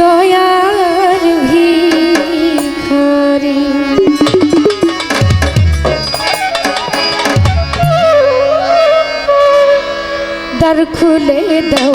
দয়ার ভিখারি। দ্বার খুলে দাও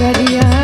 গাড়িয়া